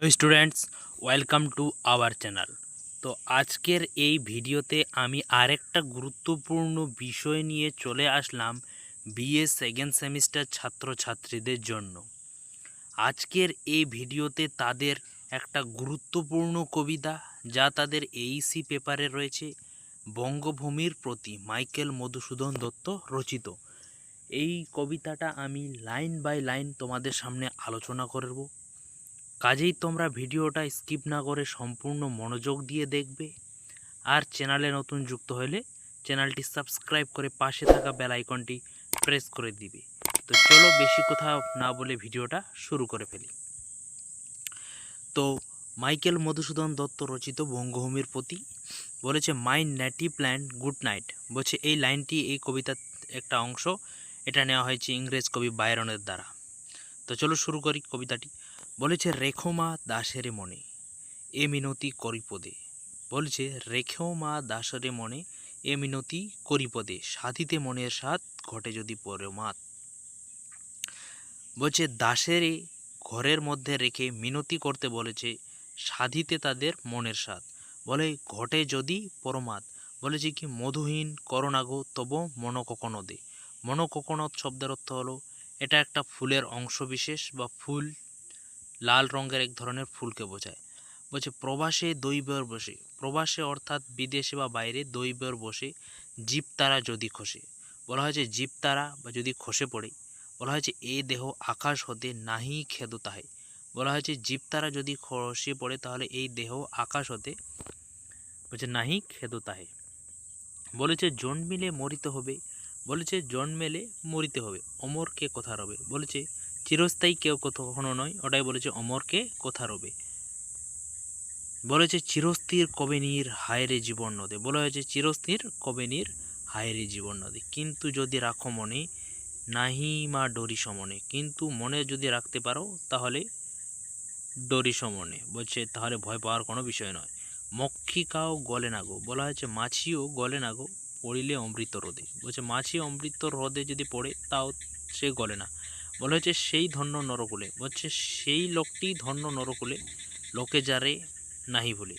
Hello students welcome to our channel তো আজকের এই ভিডিওতে আমি আরেকটা গুরুত্বপূর্ণ বিষয় নিয়ে চলে আসলাম বিএ সেকেন্ড সেমিস্টার ছাত্রছাত্রীদের জন্য। আজকের এই ভিডিওতে তাদের একটা গুরুত্বপূর্ণ কবিতা যা তাদের এইসি পেপারে রয়েছে, বঙ্গভূমির প্রতি মাইকেল মধুসূদন দত্ত রচিত। এই কবিতাটা আমি লাইন বাই লাইন তোমাদের সামনে আলোচনা করব। কাজেই তোমরা ভিডিওটা স্কিপ না করে সম্পূর্ণ মনোযোগ দিয়ে দেখবে। আর চ্যানেলে নতুন যুক্ত হলে চ্যানেলটি সাবস্ক্রাইব করে পাশে থাকা বেল আইকনটি প্রেস করে দিবে। তো চলো বেশি কথা না বলে ভিডিওটা শুরু করে ফেলি। তো মাইকেল মধুসূদন দত্ত রচিত বঙ্গভূমির প্রতি বলেছে my native land good night বলছে, এই লাইনটি, এই কবিতার একটা অংশ, এটা নেওয়া হয়েছে ইংরেজ কবি বায়রনের দ্বারা। তো চলো শুরু করি কবিতাটি। বলেছে রেখো মা দাসেরে মনে, এ মিনতি করি পদে বলছে রেখেও মা দাসেরে মনে, এ মিনতি করিপদে। সাধিতে মনের সাথ ঘটে যদি পরমাত বলছে, দাসেরে ঘরের মধ্যে রেখে মিনতি করতে বলেছে, সাধিতে তাদের মনের স্বাদ। বলে, ঘটে যদি পরমাত বলেছে কি, মধুহীন করোনাগো তব মন কখনো দে মন কোকোনদ শব্দের অর্থ হলো, এটা একটা ফুলের অংশ বিশেষ বা ফুল লাল রঙের এক ধরনের ফুলকে বোঝায়। বলছে, প্রবাসে দৈবর বসে, প্রবাসে অর্থাৎ বিদেশে বা বাইরে দৈবর বসে জীব তারা যদি খসে, বলা হয়েছে জীব তারা বা যদি খসে পড়ে, বলা হয়েছে এ দেহ আকাশ হতে নাহি খেদ তাহে। বলা হয়েছে জীব তারা যদি খসে পড়ে, তাহলে এই দেহ আকাশ হতে বলছে নাহি খেদ তাহে। বলেছে, জন্মিলে মরিতে হবে, বলেছে, জন্মেলে মরিতে হবে অমরকে কথা রবে? বলেছে চিরস্থায়ী কেউ কখনো নয়। ওটাই বলেছে অমরকে কোথা রবে। বলেছে চিরস্থির কবে নীর হায়রে জীবন নদে। বলা হয়েছে চিরস্থির কবে নীর হায়রে জীবন নদে। কিন্তু যদি রাখো মনে, নাহি মা ডরি সমনে। কিন্তু মনে যদি রাখতে পারো, তাহলে ডরি সমনে। বলছে, তাহলে ভয় পাওয়ার কোনো বিষয় নয়। মক্ষিকাও গলে না গো। বলা হয়েছে, মাছিও গলে না গো, পড়িলে অমৃত রোদে। বলছে, মাছি অমৃত হ্রদে যদি পড়ে, তাও সে গলে না। বলা হয়েছে সেই ধন্য নরকুলে বলছে সেই লোকটি ধন্য নরকুলে, লোকে যারে নাহি ভুলে।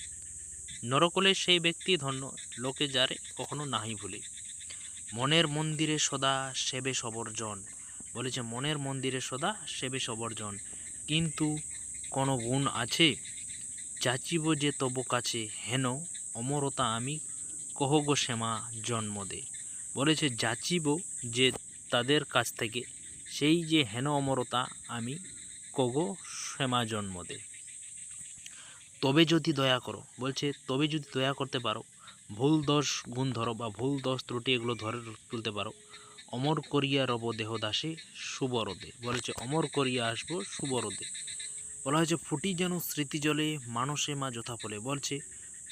নরকুলে সেই ব্যক্তি ধন্য, লোকে যারে কখনো নাহি ভুলে। মনের মন্দিরে সদা সেবে সবর্জন বলেছে মনের মন্দিরে সদা সেবে সবর্জন কিন্তু কোনো গুণ আছে? যাচিব যে তব কাছে, হেন অমরতা আমি কহগো শ্যামা জন্ম দে বলেছে যাচিব যে তাদের কাছ থেকে সেই যে হেন অমরতা আমি কগো শ্যামা জন্ম দে তবে যদি দয়া করো, বলছে, তবে যদি দয়া করতে পারো, ভুল দোষ গুণ ধরো বা ভুল দোষ ত্রুটি এগুলো ধরে তুলতে পারো, অমর করিয়া রব দেহদাসে সুবরদে। বলেছে, অমর করিয়া আসব সুবরদে। বলা হয়েছে, ফুটি যেন স্মৃতি জলে মানসে মা যথা ফলে বলছে,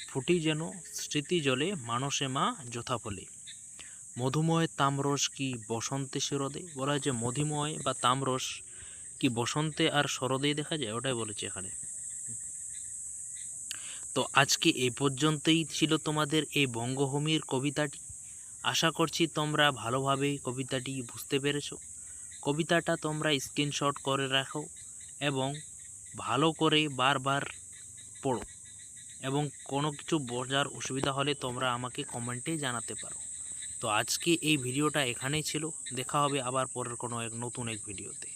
ফুটি যেন স্মৃতি জলে মানসে মা যথা ফলে মধুময় তামরস কি বসন্তে শরদে? বলা হয়েছে মধুময় বা তামরস কি বসন্তে আর শরদেই দেখা যায়? ওটাই বলেছে এখানে। তো আজকে এই পর্যন্তই ছিল তোমাদের এই বঙ্গভূমির কবিতাটি। আশা করছি তোমরা ভালোভাবে কবিতাটি বুঝতে পেরেছ। কবিতাটা তোমরা স্ক্রিনশট করে রাখো এবং ভালো করে বারবার পড়ো এবং কোনো কিছু বোঝার অসুবিধা হলে তোমরা আমাকে কমেন্টে জানাতে পারো। তো আজকে এই ভিডিওটা এখানেই ছিল। দেখা হবে আবার পরের কোনো এক নতুন এক ভিডিওতে।